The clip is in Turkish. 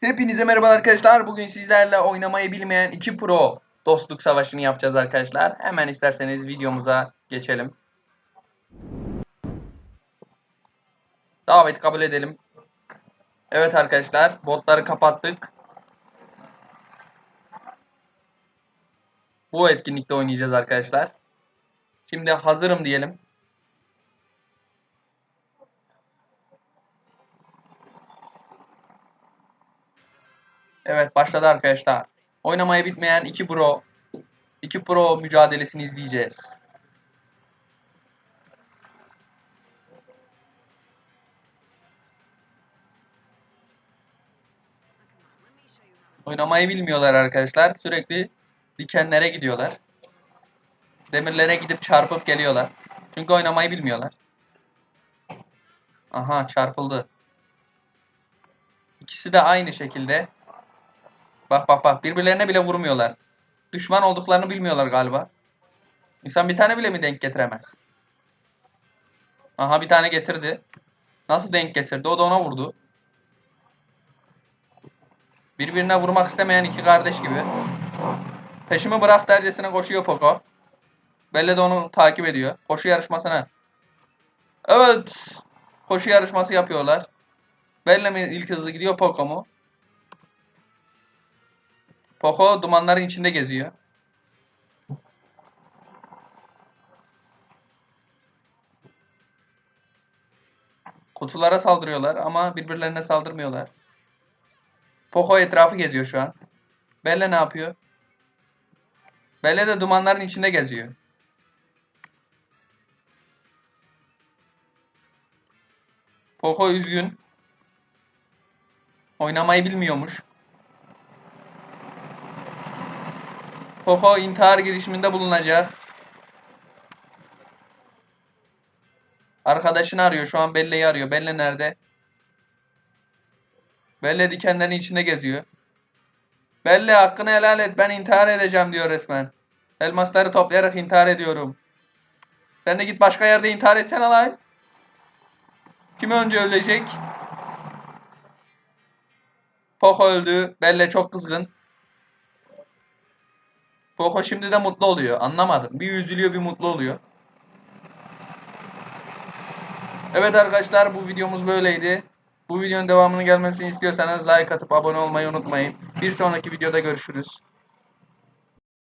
Hepinize merhaba arkadaşlar. Bugün sizlerle oynamayı bilmeyen 2 pro dostluk savaşını yapacağız arkadaşlar. Hemen isterseniz videomuza geçelim. Daveti kabul edelim. Evet arkadaşlar, botları kapattık. Bu etkinlikte oynayacağız arkadaşlar. Şimdi hazırım diyelim. Evet başladı arkadaşlar. Oynamaya bitmeyen 2 pro 2 pro mücadelesini izleyeceğiz. Oynamayı bilmiyorlar arkadaşlar. Sürekli dikenlere gidiyorlar. Demirlere gidip çarpıp geliyorlar. Çünkü oynamayı bilmiyorlar. Aha çarpıldı. İkisi de aynı şekilde. Bak bak bak birbirlerine bile vurmuyorlar. Düşman olduklarını bilmiyorlar galiba. İnsan bir tane bile mi denk getiremez? Aha bir tane getirdi. Nasıl denk getirdi? O da ona vurdu. Birbirine vurmak istemeyen iki kardeş gibi. Peşimi bırak dercesine koşuyor Poco. Belle de onu takip ediyor. Koşu yarışmasına. Evet. Koşu yarışması yapıyorlar. Belle mi ilk hızlı gidiyor Poco mu? Poco dumanların içinde geziyor. Kutulara saldırıyorlar ama birbirlerine saldırmıyorlar. Poco etrafı geziyor şu an. Belle ne yapıyor? Belle de dumanların içinde geziyor. Poco üzgün. Oynamayı bilmiyormuş. Poco intihar girişiminde bulunacak. Arkadaşını arıyor. Şu an Belle'yi arıyor. Belle nerede? Belle dikenlerin içinde geziyor. Belle hakkını helal et. Ben intihar edeceğim diyor resmen. Elmasları toplayarak intihar ediyorum. Sen de git başka yerde intihar etsene lan. Kim önce ölecek? Poco öldü. Belle çok kızgın. Poco şimdi de mutlu oluyor. Anlamadım. Bir üzülüyor bir mutlu oluyor. Evet arkadaşlar bu videomuz böyleydi. Bu videonun devamını gelmesini istiyorsanız like atıp abone olmayı unutmayın. Bir sonraki videoda görüşürüz.